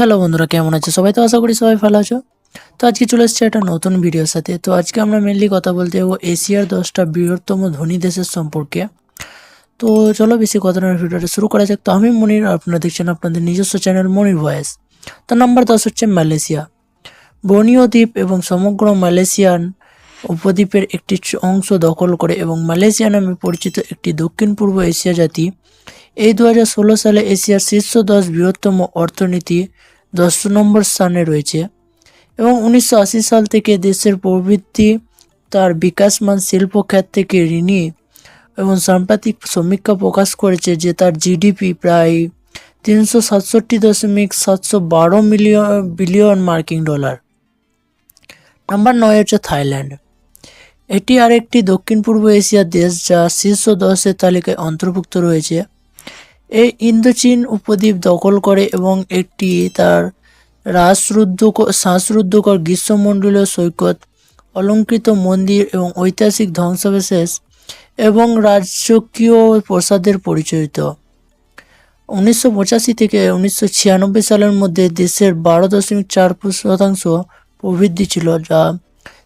Hello বন্ধুরা, কেমন আছে? সবাই তো আশা করি সবাই ভালো আছো। তো আজকে চলে এসেছে একটা নতুন ভিডিওর সাথে। তো আজকে আমরা মেনলি কথা বলতে যাব এশিয়ার দশটা বৃহত্তম ধনী দেশের সম্পর্কে। তো চলো বেশি কথা নয় ভিডিওটা শুরু করা যাক। তো আমি মনির, আপনারা দেখছেন আপনাদের নিজস্ব চ্যানেল মনির ভয়েস। তো নাম্বার দশ হচ্ছে মালয়েশিয়া। বর্নিও দ্বীপ এবং সমগ্র মালয়েশিয়ান উপদ্বীপের একটি অংশ দখল করে এবং মালয়েশিয়া নামে পরিচিত একটি দক্ষিণ পূর্ব এশিয়া জাতি। এই দু হাজার ষোলো সালে এশিয়ার শীর্ষ দশ বৃহত্তম অর্থনীতি দশ নম্বর স্থানে রয়েছে। এবং উনিশশো আশি সাল থেকে দেশের প্রবৃদ্ধি, তার বিকাশমান শিল্প খাত থেকে ঋণী এবং সাম্প্রতিক সমীক্ষা প্রকাশ করেছে যে তার জিডিপি প্রায় তিনশো সাতষট্টি দশমিক সাতশো বারো মিলিয়ন, বিলিয়ন মার্কিন ডলার। নাম্বার নয় হচ্ছে থাইল্যান্ড। এটি আরেকটি দক্ষিণ পূর্ব এশিয়ার দেশ যা শীর্ষ দশের তালিকায় অন্তর্ভুক্ত রয়েছে। এই ইন্দোচীন উপদ্বীপ দখল করে এবং একটি তার শ্বাসরুদ্ধকর শ্বাসরুদ্ধকর গ্রীষ্মমণ্ডলীয় সৈকত, অলঙ্কৃত মন্দির এবং ঐতিহাসিক ধ্বংসাবশেষ এবং রাজকীয় প্রসাদের পরিচয়িত। উনিশশো পঁচাশি থেকে উনিশশো ছিয়ানব্বই সালের মধ্যে দেশের বারো দশমিক চার শতাংশ প্রবৃদ্ধি ছিল, যা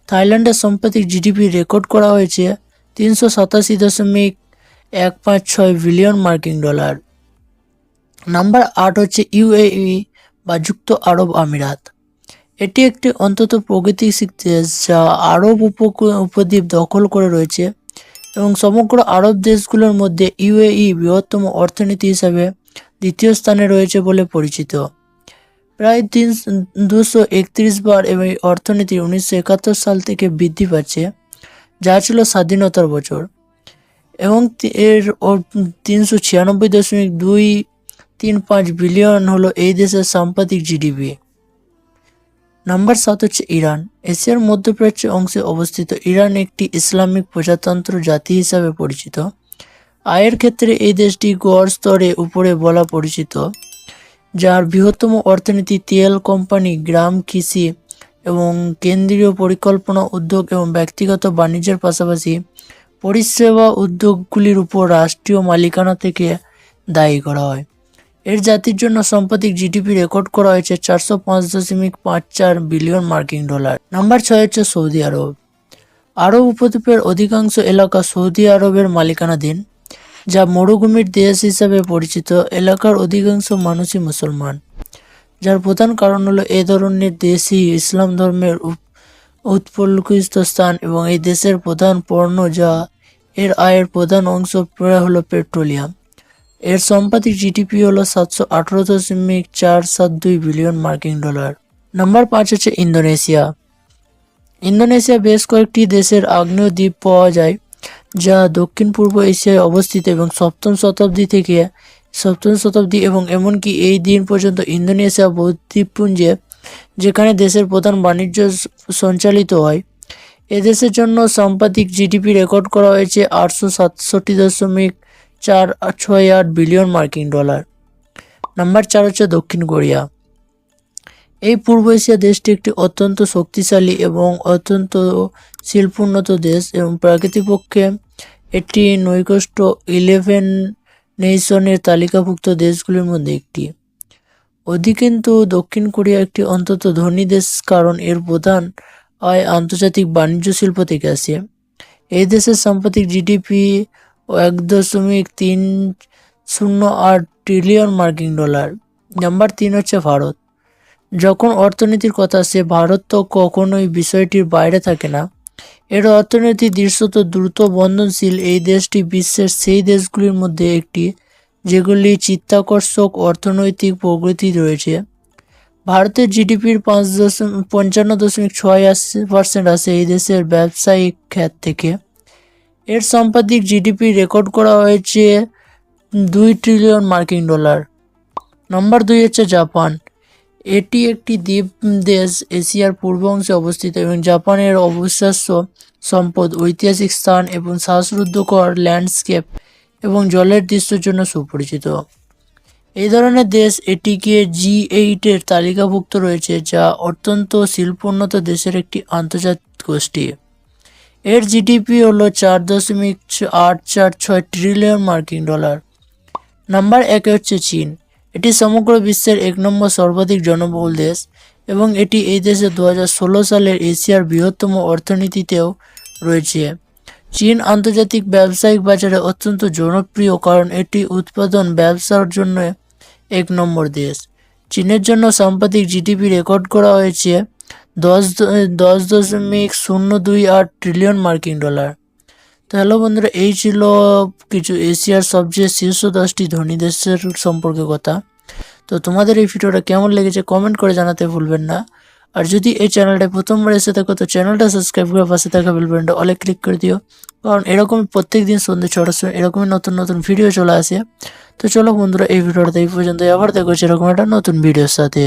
থাইল্যান্ডের সাম্প্রতিক জিডিপি রেকর্ড করা হয়েছে তিনশো সাতাশি দশমিক এক পাঁচ ছয় বিলিয়ন মার্কিন ডলার। নাম্বার আট হচ্ছে ইউএই বা যুক্ত আরব আমিরাত। এটি একটি অন্তত প্রগতিশীল দেশ যা আরব উপকূল উপদ্বীপ দখল করে রয়েছে এবং সমগ্র আরব দেশগুলোর মধ্যে ইউএই বৃহত্তম অর্থনীতি হিসাবে দ্বিতীয় স্থানে রয়েছে বলে পরিচিত। প্রায় তিন, দুশো একত্রিশ বার এবং অর্থনীতি উনিশশো একাত্তর সাল থেকে বৃদ্ধি পাচ্ছে, যা ছিল স্বাধীনতার বছর। এবং এর তিনশো ছিয়ানব্বই দশমিক দুই তিন পাঁচ বিলিয়ন হলো এই দেশের সাম্প্রতিক জিডিপি নাম্বার সাত হচ্ছে ইরান। এশিয়ার মধ্যপ্রাচ্য অংশে অবস্থিত ইরান একটি ইসলামিক প্রজাতন্ত্র জাতি হিসাবে পরিচিত। আয়ের ক্ষেত্রে এই দেশটি গড় স্তরে উপরে বলা পরিচিত, যার বৃহত্তম অর্থনীতি তেল কোম্পানি, গ্রাম কৃষি এবং কেন্দ্রীয় পরিকল্পনা উদ্যোগ এবং ব্যক্তিগত বাণিজ্যের পাশাপাশি পরিষেবা উদ্যোগগুলির উপর রাষ্ট্রীয় মালিকানা থেকে দায়ী করা হয়। এর জাতির জন্য সাম্প্রতিক জিডিপি রেকর্ড করা হয়েছে চারশো পাঁচ দশমিক পাঁচ চার বিলিয়ন মার্কিন ডলার। নাম্বার ছয় হচ্ছে সৌদি আরব। আরব উপদ্বীপের অধিকাংশ এলাকা সৌদি আরবের মালিকানাধীন, যা মরুভূমির দেশ হিসাবে পরিচিত এলাকার অধিকাংশ মানুষই মুসলমান। যার প্রধান কারণ হলো এ ধরনের দেশই ইসলাম ধর্মের উৎপল্লিখিত স্থান এবং এই দেশের প্রধান পণ্য যা এর আয়ের প্রধান অংশ হলো পেট্রোলিয়াম। এর সাম্প্রতিক জিডিপি হলো সাতশো আঠারো দশমিক চার সাত দুই বিলিয়ন মার্কিন ডলার। নাম্বার পাঁচ হচ্ছে ইন্দোনেশিয়া। ইন্দোনেশিয়া বেশ কয়েকটি দেশের আগ্নেয় দ্বীপ পাওয়া যায়, যা দক্ষিণ পূর্ব এশিয়ায় অবস্থিত এবং সপ্তম শতাব্দী থেকে সপ্তম শতাব্দী এবং এমনকি এই দিন পর্যন্ত ইন্দোনেশিয়া দ্বীপপুঞ্জে যেখানে দেশের প্রধান বাণিজ্য সঞ্চালিত হয়। এদেশের জন্য সাম্প্রতিক জিডিপি রেকর্ড করা হয়েছে আটশো সাতষট্টি দশমিক চার ছয় আট বিলিয়ন মার্কিন ডলার। নাম্বার চার হচ্ছে দক্ষিণ কোরিয়া। এই পূর্ব এশিয়া দেশটি একটি অত্যন্ত শক্তিশালী এবং অত্যন্ত শিল্পোন্নত দেশ এবং প্রকৃতিপক্ষে এটি নৈকষ্ট ইলেভেন নেশনের তালিকাভুক্ত দেশগুলির মধ্যে একটি। অধিকিন্তু, দক্ষিণ কোরিয়া একটি অন্তত ধনী দেশ, কারণ এর প্রধান আয় আন্তর্জাতিক বাণিজ্য শিল্প থেকে আসে। এই দেশের সাম্প্রতিক জিডিপি এক দশমিক তিন শূন্য আট ট্রিলিয়ন মার্কিন ডলার। নাম্বার তিন হচ্ছে ভারত। যখন অর্থনীতির কথা আসে, ভারত তো কখনোই বিষয়টির বাইরে থাকে না। এর অর্থনীতি দৃশ্যত দ্রুত বন্ধনশীল এই দেশটি বিশ্বের সেই দেশগুলির মধ্যে একটি, যেগুলি চিত্তাকর্ষক অর্থনৈতিক প্রগতি রয়েছে। ভারতের জিডিপির পাঁচ দশমিক পঞ্চান্ন দশমিক ছয় আশি পার্সেন্ট আসে এই দেশের ব্যবসায়িক খাত থেকে। এর সাম্প্রতিক জিডিপি রেকর্ড করা হয়েছে দুই ট্রিলিয়ন মার্কিন ডলার নম্বর দুই হচ্ছে জাপান এটি একটি দ্বীপ দেশ এশিয়ার পূর্ব অংশে অবস্থিত এবং জাপানের অবিশ্বাস্য সম্পদ, ঐতিহাসিক স্থান এবং শ্বাসরুদ্ধকর ল্যান্ডস্কেপ এবং জলের দৃশ্যের জন্য সুপরিচিত। এই ধরনের দেশ এটিকে জি এইটের তালিকাভুক্ত রয়েছে, যা অত্যন্ত শিল্পোন্নত দেশের একটি আন্তর্জাতিক গোষ্ঠী। এর জিডিপি হলো চার দশমিক আট চার ছয় ট্রিলিয়ন মার্কিন ডলার। নাম্বার একে হচ্ছে চীন। এটি সমগ্র বিশ্বের এক নম্বর সর্বাধিক জনবহুল দেশ এবং এটি এই দেশে দু হাজার ষোলো সালের এশিয়ার বৃহত্তম অর্থনীতিতেও রয়েছে। চীন আন্তর্জাতিক ব্যবসায়িক বাজারে অত্যন্ত জনপ্রিয় কারণ এটি উৎপাদন ব্যবসার জন্য এক নম্বর দেশ। চীনের জন্য সাম্প্রতিক জিডিপি রেকর্ড করা হয়েছে দশ দশ দশমিক শূন্য দুই আট ট্রিলিয়ন মার্কিন ডলার। তো হ্যালো বন্ধুরা, এই ছিল কিছু এশিয়ার সবচেয়ে শীর্ষ দশটি ধনী দেশের সম্পর্কে কথা। তো তোমাদের এই ভিডিওটা কেমন লেগেছে কমেন্ট করে জানাতে ভুলবেন না। আর যদি এই চ্যানেলটা প্রথমবার এসে থাকো, তো চ্যানেলটা সাবস্ক্রাইব করে পাশে থাকা বেল বাটনটা অলে ক্লিক করে দিও। কারণ এরকম প্রত্যেক দিন সন্ধ্যে ছটার সময় এরকমই নতুন নতুন ভিডিও চলে আসে। তো চলো বন্ধুরা, এই ভিডিওটা এই পর্যন্ত আবার দেখো এরকম একটা নতুন ভিডিওর সাথে।